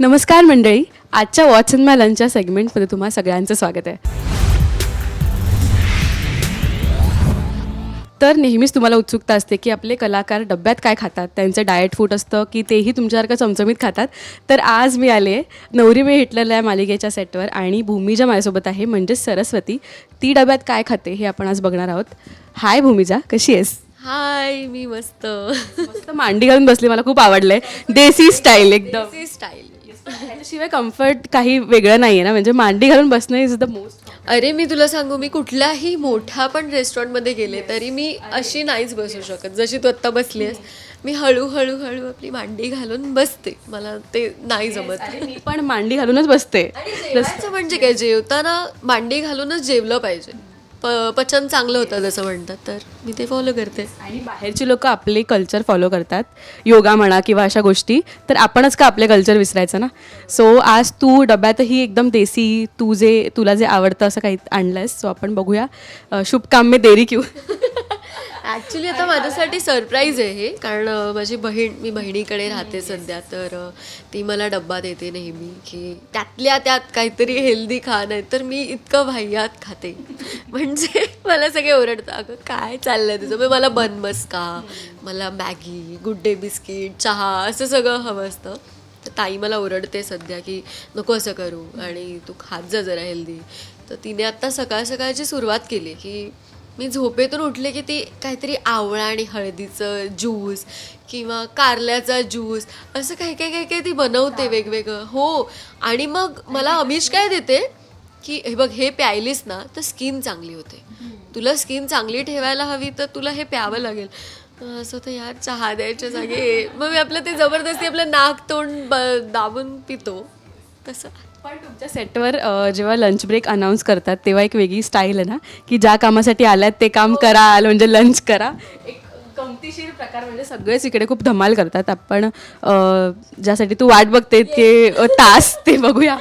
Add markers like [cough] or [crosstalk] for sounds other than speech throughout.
नमस्कार मंडळी. आजच्या वॉच इन माय लंचच्या सेगमेंटमध्ये तुम्हा सगळ्यांचं स्वागत आहे. तर नेहमीच तुम्हाला उत्सुकता असते की आपले कलाकार डब्यात काय खातात त्यांचं डाएट फूड असतं की तेही तुमच्यासारखं चमचमीत खातात. तर आज मी आले नवरी मी हिटलर या मालिकेच्या सेटवर आणि भूमिजा माझ्यासोबत आहे म्हणजेच सरस्वती ती डब्यात काय खाते हे आपण आज बघणार आहोत. हाय भूमिजा कशी आहेस? हाय मी मस्त. मस्त मांडी घालून बसली मला खूप आवडलंय. देसी स्टाईल एकदम. स्टाईल त्याच्याशिवाय कम्फर्ट काही वेगळं नाही आहे ना. म्हणजे मांडी घालून बसणं इज द मोस्ट अरे मी तुला सांगू मी कुठल्याही मोठ्या पण रेस्टॉरंटमध्ये गेले तरी मी अशी नाहीच बसू शकत. जशी तू आत्ता बसली आहेस मी हळूहळू हळू आपली मांडी घालून बसते. मला ते नाही जमत. मी पण मांडी घालूनच बसते. म्हणजे काय? जेवताना मांडी घालूनच जेवलं पाहिजे. प पचन चांगलं होतं जसं म्हणतात तर मी ते फॉलो करते. आणि बाहेरची लोक आपले कल्चर फॉलो करतात. योगा म्हणा किंवा अशा गोष्टी तर आपणच का आपले कल्चर विसरायचं ना? सो आज तू डब्यातही एकदम देसी तू जे तुला जे आवडतं असं काही आणलंयस सो आपण बघूया. अं, शुभ काम में देरी क्यू. [laughs] ॲक्च्युली आता माझ्यासाठी सरप्राईज आहे हे. कारण माझी बहीण मी बहिणीकडे राहते सध्या तर ती मला डब्बा देते नेहमी की त्यातल्या त्यात काहीतरी हेल्दी खा नाही तर मी इतकं भाह्यात खाते. [laughs] म्हणजे मला सगळे ओरडतं अगं काय चाललंय तुझं? मग मला बनमस का? मला मॅगी गुड डे बिस्किट चहा असं सगळं हवं असतं. तर ताई मला ओरडते सध्या की नको असं करू आणि तू खात जा जरा हेल्दी तर तिने आत्ता सकाळ सकाळची सुरुवात केली की मी झोपेतून उठले की ती काहीतरी आवळा आणि हळदीचं ज्यूस किंवा कारल्याचा ज्यूस असं काही काही काही काही ती बनवते वेगवेगळं. हो. आणि मग मला अमिष काय देते की हे बघ हे प्यायलीस ना तर स्किन चांगली होते. तुला स्किन चांगली ठेवायला हवी तर तुला हे प्यावं लागेल. असं तर यार चहा द्यायच्या जागे. मग मी आपलं ते जबरदस्ती आपलं नाक तोंड ब- दाबून पितो. तसं. पण तुमच्या सेटवर जेव्हा लंच ब्रेक अनाऊन्स करतात तेव्हा एक वेगळी स्टाईल आहे ना की ज्या कामासाठी आल्यात ते काम कराल म्हणजे लंच करा. एक गमतीशीर प्रकार म्हणजे सगळेच इकडे खूप धमाल करतात. आपण ज्यासाठी तू वाट बघते ते तास ते बघूया.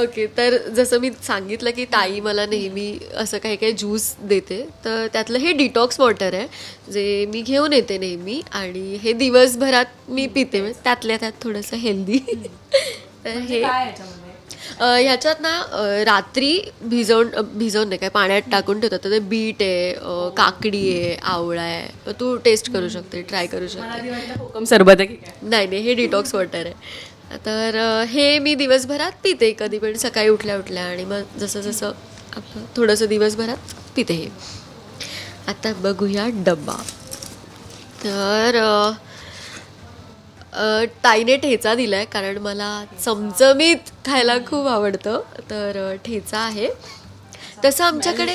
ओके तर जसं मी सांगितलं की ताई मला नेहमी असं काही काही ज्यूस देते तर त्यातलं हे डिटॉक्स वॉटर आहे जे मी घेऊन येते नेहमी आणि हे दिवसभरात मी पिते. म्हणजे त्यातल्या त्यात थोडंसं हेल्दी तर हे अ, ह्याच्यात ना रात्री भिजवून भिजवून नाही काय पाण्यात टाकून ठेवतात. तर ते बीट आहे काकडी आहे आवळा आहे. तू टेस्ट करू शकते ट्राय करू शकते. कोकम सरबत आहे? नाही नाही हे डिटॉक्स वॉटर आहे. तर हे मी दिवसभरात पिते कधी पण सकाळी उठल्या उठल्या. आणि मग जसं जसं आपलं थोडंसं दिवसभरात पिते हे. आता बघूया डब्बा. तर ताईने ठेचा दिलाय कारण मला चमचमीत खायला खूप आवडतं. तर ठेचा आहे. तसं आमच्याकडे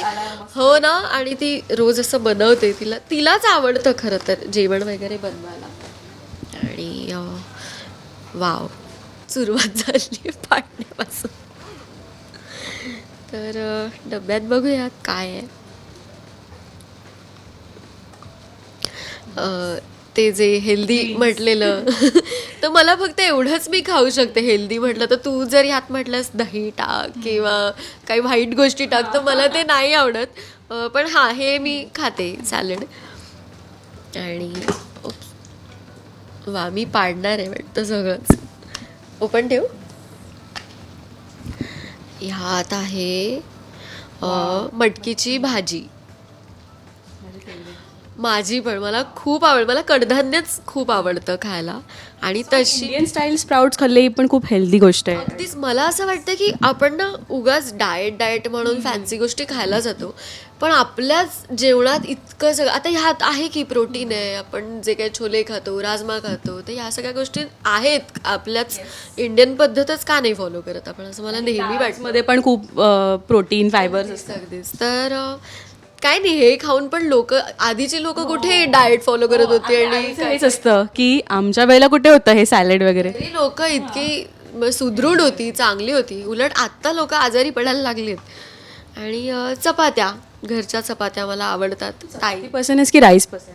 हो ना आणि ती रोज असं बनवते. तिला तिलाच आवडतं खरं तर जेवण वगैरे बनवायला. आणि वाव सुरुवात झाली पाडण्यापासून. तर डब्यात बघूया काय आहे. ते जे हेल्दी म्हटलेलं. [laughs] तर मला फक्त एवढंच मी खाऊ शकते हेल्दी म्हटलं. तर तू जर ह्यात म्हटलंस दही टाक किंवा काही वाईट गोष्टी टाक तर मला ते नाही आवडत. पण हां हे मी खाते सॅलड आणि. वा मी पाडणार आहे वाटतं सगळंच. ओपन ठेवू? ह्यात आहे मटकीची भाजी. माझी पण. मला खूप आवड मला कडधान्यच खूप आवडतं खायला. आणि तशी इंडियन स्टाईल स्प्राउट्स खाल्ले ही पण खूप हेल्दी गोष्ट आहे. अगदीच. मला असं वाटतं की आपण ना उगाच डाएट डाएट म्हणून फॅन्सी गोष्टी खायला जातो. पण आपल्याच जेवणात इतकं सगळं आता ह्यात आहे की प्रोटीन आहे. आपण जे काही छोले खातो राजमा खातो तर ह्या सगळ्या गोष्टी आहेत. आपल्याच इंडियन पद्धतच का नाही फॉलो करत आपण? असं मला नेहमी वाटतं. मध्ये पण खूप प्रोटीन फायबर्स अगदीच अगदीच. तर अं, काय नाही हे खाऊन पण लोक आधीची लोक कुठे डाएट फॉलो करत होती आणि हेच असतं की आमच्या वेळेला कुठे होतं हे सॅलेड वगैरे? लोक इतकी म- सुदृढ होती चांगली होती. उलट आत्ता लोक आजारी पडायला लागलेत. आणि अं, चपात्या घरच्या चपात्या मला आवडतात. ताई. पर्सन की राईस पर्सन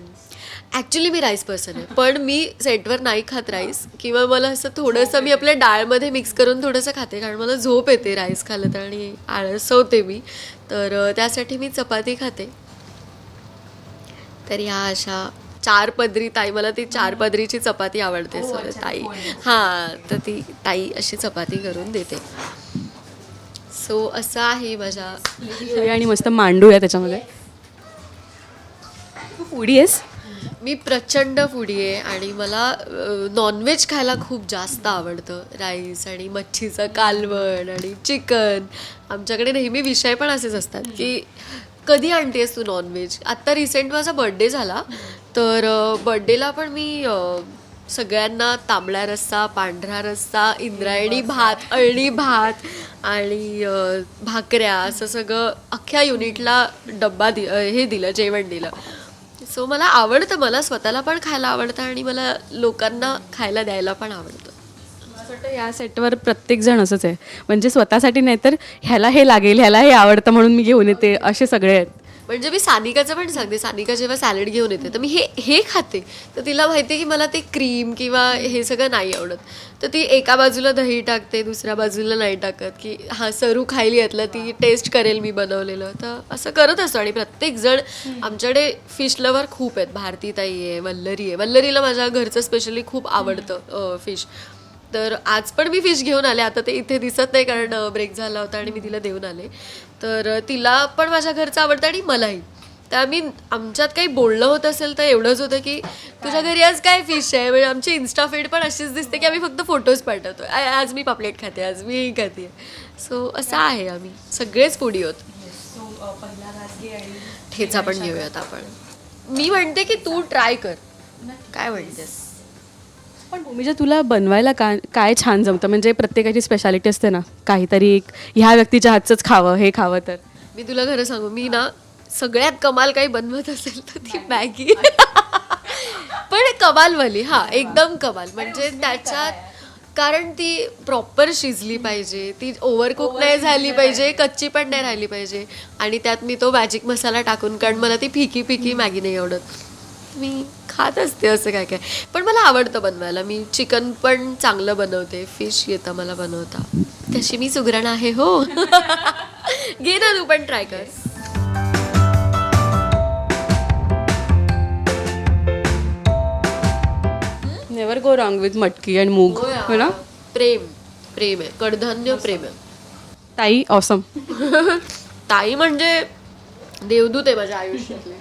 ॲक्च्युली मी राईस पर्सन आहे. पण मी सेटवर नाही खात राईस किंवा मला असं थोडंसं मी आपल्या डाळमध्ये मिक्स करून थोडंसं खाते. कारण मला झोप येते राईस खाल्लं तर आणि आळस होते मी. तर त्यासाठी मी चपाती खाते. तर ह्या अशा चार पदरी ताई मला ती चार पदरीची चपाती आवडते सर. ताई हां तर ती ताई अशी चपाती करून देते. सो असं आहे माझ्या आणि मस्त मांडू आहे त्याच्यामध्ये. फुडी आहेस? मी प्रचंड फुडी आहे आणि मला नॉनव्हेज खायला खूप जास्त आवडतं. राईस आणि मच्छीचं कालवण आणि चिकन आमच्याकडे नेहमी विषय पण असेच असतात की कधी आणतेस तू नॉनव्हेज आत्ता रिसेंट माझा बड्डे झाला. तर बड्डेला पण मी सगळ्यांना तांबडा रस्सा पांढरा रस्सा इंद्रायणी भात अळणी भात आणि भाकऱ्या असं सगळं अख्ख्या युनिटला डब्बा दि हे दिलं जेवण दिलं. सो मला आवडतं मला स्वतःला पण खायला आवडतं आणि मला लोकांना खायला द्यायला पण आवडतं. असं वाटतं या सेटवर प्रत्येक जण असंच आहे. म्हणजे स्वतःसाठी नाही तर ह्याला हे लागेल ह्याला हे आवडतं म्हणून मी घेऊन येते असे सगळे आहेत. म्हणजे मी सानिकाचं पण सांगते सानिका जेव्हा सॅलड घेऊन येते तर मी हे हे खाते. तर तिला माहिती आहे की मला ते क्रीम किंवा हे सगळं नाही आवडत. तर ती एका बाजूला दही टाकते दुसऱ्या बाजूला नाही टाकत की हां सरू खायली यातलं ती टेस्ट करेल मी बनवलेलं. तर असं करत असतो आणि प्रत्येक जण आमच्याकडे फिश लवर खूप आहेत. भारती ताई आहे वल्लरी आहे. वल्लरीला माझ्या घरचं स्पेशली खूप आवडतं फिश तर आज पण मी फिश घेऊन आले. आता ते इथे दिसत नाही कारण ब्रेक झाला होता आणि मी तिला देऊन आले. तर तिला पण माझ्या घरचं आवडतं आणि मलाही. तर आम्ही आमच्यात काही बोलणं होत असेल तर एवढंच होतं की तुझ्या घरी आज काय फिश आहे? म्हणजे आमची इन्स्टा फीड पण अशीच दिसते की आम्ही फक्त फोटोज पाठवतो आज मी पापलेट खाते आज मी खाते. सो असं आहे आम्ही. सगळेच पुढी होत ठेचा पण घेऊयात आपण. मी म्हणते की तू ट्राय कर. काय म्हणतेस? पण भूमीजा तुला बनवायला का काय छान जमतं? म्हणजे प्रत्येकाची स्पेशालिटी असते ना. काहीतरी एक ह्या व्यक्तीच्या हातचंच खावं हे खावं तर. मी तुला खरं सांगू मी ना सगळ्यात कमाल काही बनवत असेल तर ती मॅगी. पण कमालवाली हा एकदम कमाल. म्हणजे त्याच्यात कारण ती प्रॉपर शिजली पाहिजे ती ओव्हरकुक नाही झाली पाहिजे कच्ची पण नाही राहिली पाहिजे. आणि त्यात मी तो मॅजिक मसाला टाकून कारण मला ती फिकी फिकी मॅगी नाही आवडत. मी खात असते असं काय काय. पण मला आवडतं बनवायला. मी चिकन पण चांगलं बनवते. फिश येतं मला बनवता. तशी मी सुगरण आहे हो. [laughs] घे ना तू पण ट्राय कर. नेवर गो रॉंग विथ मटकी आणि मूग हो ना? प्रेम. प्रेम आहे. कडधान्य प्रेम आहे. ताई ऑसम [laughs] ताई म्हणजे देवदूत आहे माझ्या आयुष्यातले.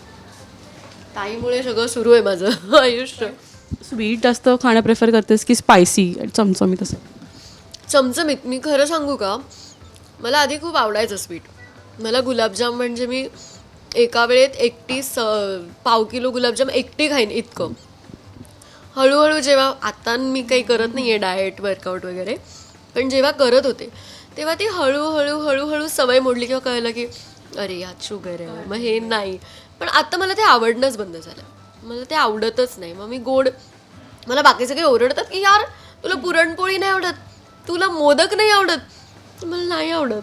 ताईमुळे सगळं सुरू आहे माझं [laughs] आयुष्य. स्वीट जास्त खाणं प्रेफर करतेस की स्पायसी चमचमीत असं? चमचमीत मी खरं सांगू का? मला आधी खूप आवडायचं स्वीट. मला गुलाबजाम म्हणजे मी एका वेळेत एकटी स पाव किलो गुलाबजाम एकटी खाईन इतकं. हळूहळू जेव्हा आता मी काही करत नाही आहे डाएट वर्कआउट वगैरे पण जेव्हा करत होते तेव्हा ती हळूहळू हळूहळू सवय मोडली किंवा कळलं की अरे यात शुगर आहे मग हे नाही. पण आता मला ते आवडणंच बंद झालं. मला ते आवडतच नाही. मग मी गोड मला बाकी सगळे ओरडतात की यार तुला पुरणपोळी नाही आवडत. तुला मोदक नाही आवडत. मला नाही आवडत.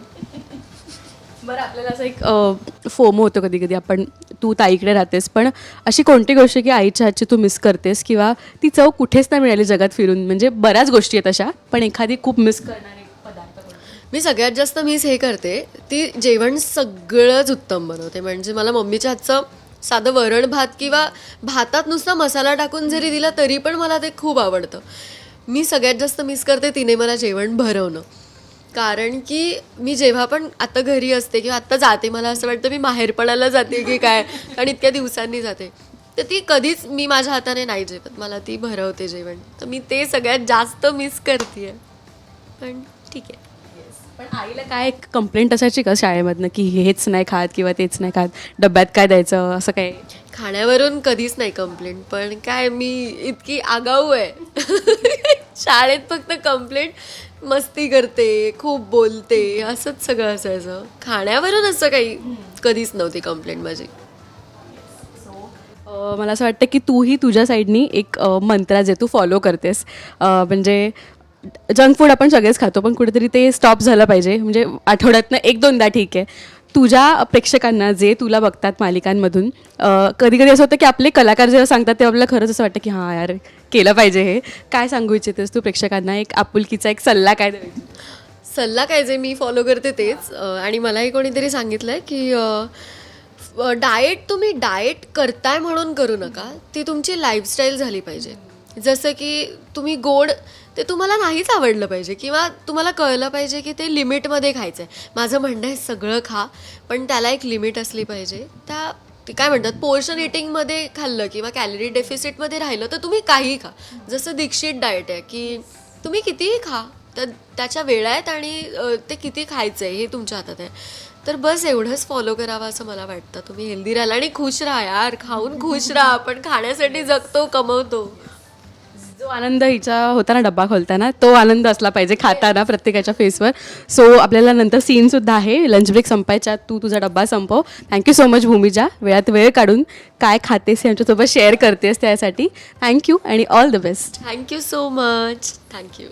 बरं आपल्याला असं एक फोमो होतो कधी कधी आपण तू ताईकडे राहतेस पण अशी कोणती गोष्ट की आईच्या हातची तू मिस करतेस? किंवा ती चव कुठेच नाही मिळाली जगात फिरून. म्हणजे बऱ्याच गोष्टी आहेत अशा पण एखादी खूप मिस करणारी मी सगळ्यात जास्त मिस हे करते. ती जेवण सगळंच उत्तम बनवते. म्हणजे मला मम्मीच्या हातचं साधं वरण भात किंवा भातात नुसता मसाला टाकून जरी दिला तरी पण मला ते खूप आवडतं. मी सगळ्यात जास्त मिस करते तिने मला जेवण भरवणं. कारण की मी जेव्हा पण आता घरी असते किंवा आत्ता जाते मला असं वाटतं मी माहेरपणाला जाते की काय कारण इतक्या दिवसांनी जाते. तर ती कधीच मी माझ्या हाताने नाही जेवत. मला ती भरवते जेवण. तर मी ते सगळ्यात जास्त मिस करते पण ठीक आहे. पण आईला काय एक कंप्लेंट असायची का शाळेमधनं की हेच नाही खात किंवा तेच नाही खात? डब्यात काय द्यायचं? असं काय? खाण्यावरून कधीच नाही कंप्लेंट पण काय मी इतकी आगाऊ आहे. [laughs] शाळेत फक्त कंप्लेंट मस्ती करते खूप बोलते असंच सगळं असायचं. खाण्यावरून असं काही कधीच नव्हती कंप्लेंट माझी. अ, मला असं वाटतं की तूही तुझ्या साईडनी एक अ, मंत्र जे तू फॉलो करतेस. अ, म्हणजे जंक फूड आपण सगळेच खातो पण कुठेतरी ते स्टॉप झालं पाहिजे. म्हणजे आठवड्यातनं एक दोनदा ठीक आहे. तुझ्या प्रेक्षकांना जे तुला बघतात मालिकांमधून कधी कधी असं होतं की आपले कलाकार जेव्हा सांगतात तेव्हा आपल्याला खरंच असं वाटतं की हां यार केलं पाहिजे हे. काय सांगू इच्छितेस तू प्रेक्षकांना? एक आपुलकीचा एक सल्ला काय द्यायचा? सल्ला काय जे मी फॉलो करते तेच. आणि मलाही कोणीतरी सांगितलं आहे की डाएट तुम्ही डाएट करताय म्हणून करू नका. ती तुमची लाईफस्टाईल झाली पाहिजे. जसं की तुम्ही गोड ते तुम्हाला नाहीच आवडलं पाहिजे किंवा तुम्हाला कळलं पाहिजे की ते लिमिटमध्ये खायचं आहे माझं म्हणणं आहे सगळं खा पण त्याला एक लिमिट असली पाहिजे. त्या ते काय म्हणतात पोर्शन इटिंगमध्ये खाल्लं किंवा कॅलरी डेफिसिटमध्ये राहिलं तर तुम्ही काहीही खा. जसं दीक्षित डाएट आहे की तुम्ही कितीही खा तर त्याच्या वेळा आहेत आणि ते किती खायचं आहे हे तुमच्या हातात आहे. तर बस एवढंच फॉलो करावं असं मला वाटतं. तुम्ही हेल्दी राहाल आणि खुश राहा यार खाऊन खुश राहा आपण खाण्यासाठी जगतो कमवतो. जो आनंद हिचा होता ना डब्बा खोलताना तो आनंद असला पाहिजे खाताना प्रत्येकाच्या फेसवर. सो आपल्याला नंतर सीनसुद्धा आहे. लंच ब्रेक संपायच्या आत तू तुझा डब्बा संपव. Thank you so much Bhoomija. वेळात वेळ काढून काय खातेस हे आमच्यासोबत शेअर करतेस त्यासाठी. थँक्यू आणि all the best thank you so much thank you